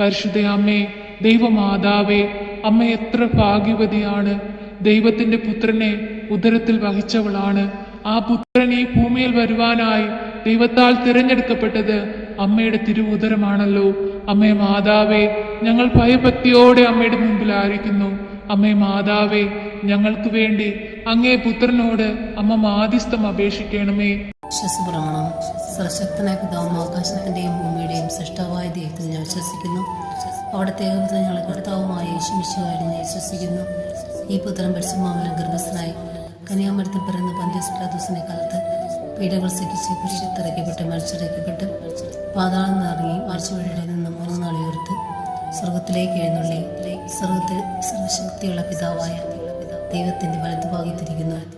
പരിശുദ്ധ അമ്മേ ദൈവമാതാവേ അമ്മ എത്ര ഭാഗ്യവതിയാണ്. ദൈവത്തിന്റെ പുത്രനെ ഉദരത്തിൽ വഹിച്ചവളാണ്. ആ പുത്രൻ ഈ ഭൂമിയിൽ വരുവാനായി ദൈവത്താൽ തിരഞ്ഞെടുക്കപ്പെട്ടത് അമ്മയുടെ തിരുവുദരമാണല്ലോ. അമ്മേ മാതാവേ ഞങ്ങൾ ഭയഭക്തിയോടെ അമ്മയുടെ മുമ്പിലായിരിക്കുന്നു. അമ്മേ മാതാവേ ഞങ്ങൾക്ക് വേണ്ടി അങ്ങേ പുത്രനോട് അമ്മ മാധ്യസ്ഥം അപേക്ഷിക്കണമേ. വിശ്വസപ്രമാണം. സർശക്തനായ പിതാവും ആകാശത്തിന്റെയും ഭൂമിയുടെയും സൃഷ്ടാവായ ദൈവത്തിൽ ഞാൻ വിശ്വസിക്കുന്നു. അവിടുത്തെ ഏകപുത്രൻ ഞങ്ങളെ കർത്താവുമായ യേശുമിശുവായി ഞാൻ വിശ്വസിക്കുന്നു. ഈ പുത്രൻ പരിശുമാവിലും ഗർഭസ്ഥനായി കന്യാമരത്തിൽ പിറന്ന പന്ത്യസ്പ്രാദോസിനെ കാലത്ത് പീഡകൾ സഹിച്ച് കുരിശത്തിറക്കപ്പെട്ട് മരിച്ചിറക്കപ്പെട്ട്. പാതാളം നിറങ്ങി മരിച്ചുവഴിയുടെ നിന്ന് മൂന്ന് നാളെ ഉയർത്ത് സ്വർഗത്തിലേക്ക് എഴുന്നള്ളി. സ്വർഗത്തിൽ സർവശക്തിയുള്ള പിതാവായ ദൈവത്തിന്റെ വലതുഭാഗത്തിരിക്കുന്നു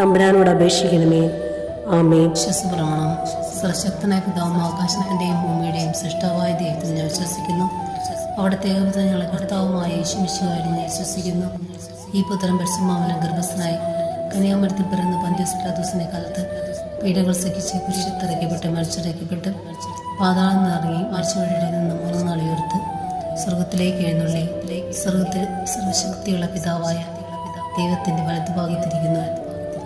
തമ്പുരാനോട് അപേക്ഷിക്കണമേ. ആമേ വിശ്വസപ്രമാണം സർശക്തനായ പിതാവും ആകാശത്തിന്റെയും ഭൂമിയുടെയും സൃഷ്ടാവായ ദൈവത്തിൽ ഞാൻ വിശ്വസിക്കുന്നു. അവിടുത്തെ ഞങ്ങളെ കർത്താവുമായ യേശുമിശുവായി ഞാൻ വിശ്വസിക്കുന്നു. ഈ പുത്രം പരിശുമാവനം ഗർഭസ്ഥനായി കന്യാമരത്തിൽ പിറന്ന പന്ത്യസ്പ്രാദോസിനെ കാലത്ത് പീഡകൾ സഹിച്ച് കുരിശത്തിറക്കപ്പെട്ട് മരിച്ചിറക്കപ്പെട്ട് പാതാളം നിറങ്ങി മരിച്ചവഴിയുടെ നിന്ന് മൂന്ന് നാളി ഉയർത്ത് സ്വർഗത്തിലേക്ക് എഴുന്നള്ളി. സ്വർഗത്തിൽ സർവശക്തിയുള്ള പിതാവായ ദൈവത്തിന്റെ വലതുഭാഗത്തിരിക്കുന്നു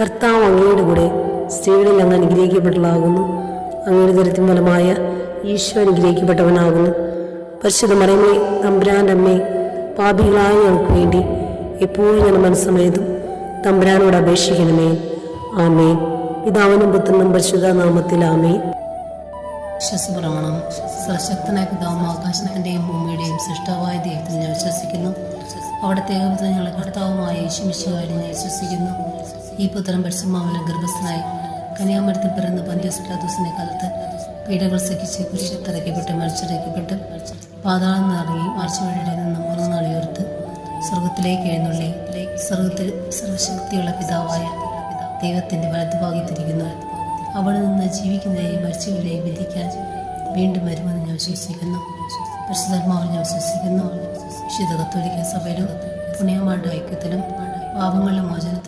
കർത്താവ് അങ്ങയുടെ കൂടെ സ്ത്രീകളിൽ അങ്ങ് അനുഗ്രഹിക്കപ്പെട്ടതാകുന്നു അങ്ങയുടെ ദരത്തിൻ ഫലമായ ഈശോ അനുഗ്രഹിക്കപ്പെട്ടവനാകുന്നു. പരിശുദ്ധ മറിയമ്മേ തമ്പുരാന്റെ അമ്മേ പാപികളായ ഞങ്ങൾക്ക് വേണ്ടി എപ്പോഴും ഞാൻ മനസ്സമയതും തമ്പുരാനോട് അപേക്ഷിക്കണമേ. ആമേ പിതാവിനും പുത്രനും പരിശുദ്ധ നാമത്തിൽ ആമേ വിശ്വസപ്രമാണം. സശക്തനായ പിതാവും ആകാശത്തിന്റെയും ഭൂമിയുടെയും സൃഷ്ടാവായ ദൈവത്തിൽ ഞാൻ വിശ്വസിക്കുന്നു. അവിടുത്തെ ഞങ്ങളുടെ കർത്താവുമായ യേശുമിശുകാരി ഞാൻ വിശ്വസിക്കുന്നു. ഈ പുത്രം പരിശുമാവിലെ ഗർഭസ്ഥനായി കന്യാമരത്തിൽ പിറന്ന് പന്ത്യസ്പ്ലാദൂസിനെ കാലത്ത് പീഡകൾ സഹിച്ച് കുരിശത്തിറക്കപ്പെട്ട് മരിച്ചിറക്കപ്പെട്ട് പാതാളം നിറങ്ങി ആഴ്ചവഴിയുടെ നിന്ന് മൂന്ന് നാളിയോർത്ത് സ്വർഗത്തിലേക്ക് എഴുന്നള്ളി. സ്വർഗത്തിൽ സർവശക്തിയുള്ള പിതാവായ ദൈവത്തിന്റെ വലതുഭാഗത്തിരിക്കുന്നു. അവിടെ നിന്ന് ജീവിക്കുന്നതിനെയും മരിച്ചവരെയും വിധിക്കാൻ വീണ്ടും വരുമെന്ന് ഞാൻ വിശ്വസിക്കുന്നു. പരിശുദ്ധാത്മാവിൽ ഞാൻ വിശ്വസിക്കുന്നു. വിശുദ്ധ കത്തോലിക്ക സഭയിലും പുണ്യമാരുടെ ഐക്യത്തിലും പാപങ്ങളുടെ മോചനത്തിലും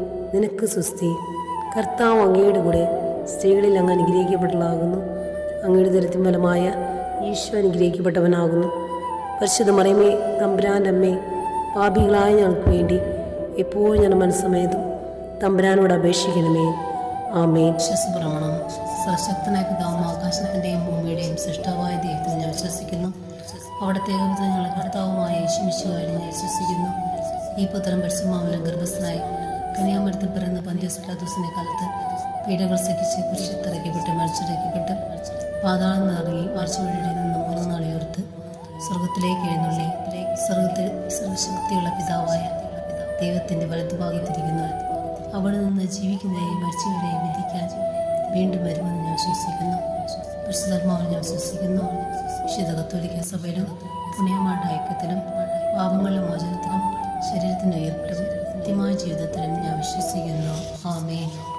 നിനക്ക് സുസ്തി കർത്താവ് അങ്ങയുടെ കൂടെ സ്ത്രീകളിൽ അങ്ങ് അനുഗ്രഹിക്കപ്പെട്ടതാകുന്നു അങ്ങയുടെ ദരിദ്രം ഫലമായ ഈശോ അനുഗ്രഹിക്കപ്പെട്ടവനാകുന്നു. പരിശുദ്ധ മറിയമേ തമ്പുരാന്റെ അമ്മേ പാപികളായ ഞങ്ങൾക്ക് വേണ്ടി എപ്പോഴും ഞാൻ മനസ്സമയത്തും തമ്പുരാനോട് അപേക്ഷിക്കണമേ. ആമേ വിശ്വസപ്രമാണം സശക്തനായ പിതാവും ആകാശത്തിന്റെയും ഭൂമിയുടെയും സൃഷ്ടാവായ ദൈവത്തിൽ ഞാൻ വിശ്വസിക്കുന്നു. അവിടത്തെ ഞങ്ങളുടെ കർത്താവുമായ യേശുമിശുകാരി ഞാൻ വിശ്വസിക്കുന്നു. ഈ പുത്രം പരിശുമാവിലെ ഗർഭസ്ഥനായി കന്യാമരത്തിൽ പിറന്ന് പന്ത്യസ്പ്ലാദൂസിനെ കാലത്ത് പീഡകൾ സഹിച്ച് കുരിശത്തിറക്കപ്പെട്ട് മരിച്ചിറക്കപ്പെട്ട് പാതാളം നിറങ്ങി ആഴ്ചവഴിയുടെ നിന്ന് മൂന്ന് നാളിയോർത്ത് സ്വർഗത്തിലേക്ക് എഴുന്നള്ളി സ്വർഗത്തിൽ സർവശക്തിയുള്ള പിതാവായ ദൈവത്തിന്റെ വലതുഭാഗത്തിരിക്കുന്നു അവിടെ നിന്ന് ജീവിക്കുന്നതിനെയും മരിച്ചവരെയും വിധിക്കാൻ വീണ്ടും വരുമെന്ന് ഞാൻ വിശ്വസിക്കുന്നു. പരിശുദ്ധാത്മാവിൽ ഞാൻ വിശ്വസിക്കുന്നു. വിശുദ്ധ കത്തോലിക്ക സഭയിലും പുണ്യമാരുടെ ഐക്യത്തിലും പാപങ്ങളുടെ മോചനത്തിലും ശരീരത്തിന്റെ ഉയർപ്പിലും നിത്യമായ ജീവിതത്തിലും ഞാൻ വിശ്വസിക്കുന്നു. ആമേൻ.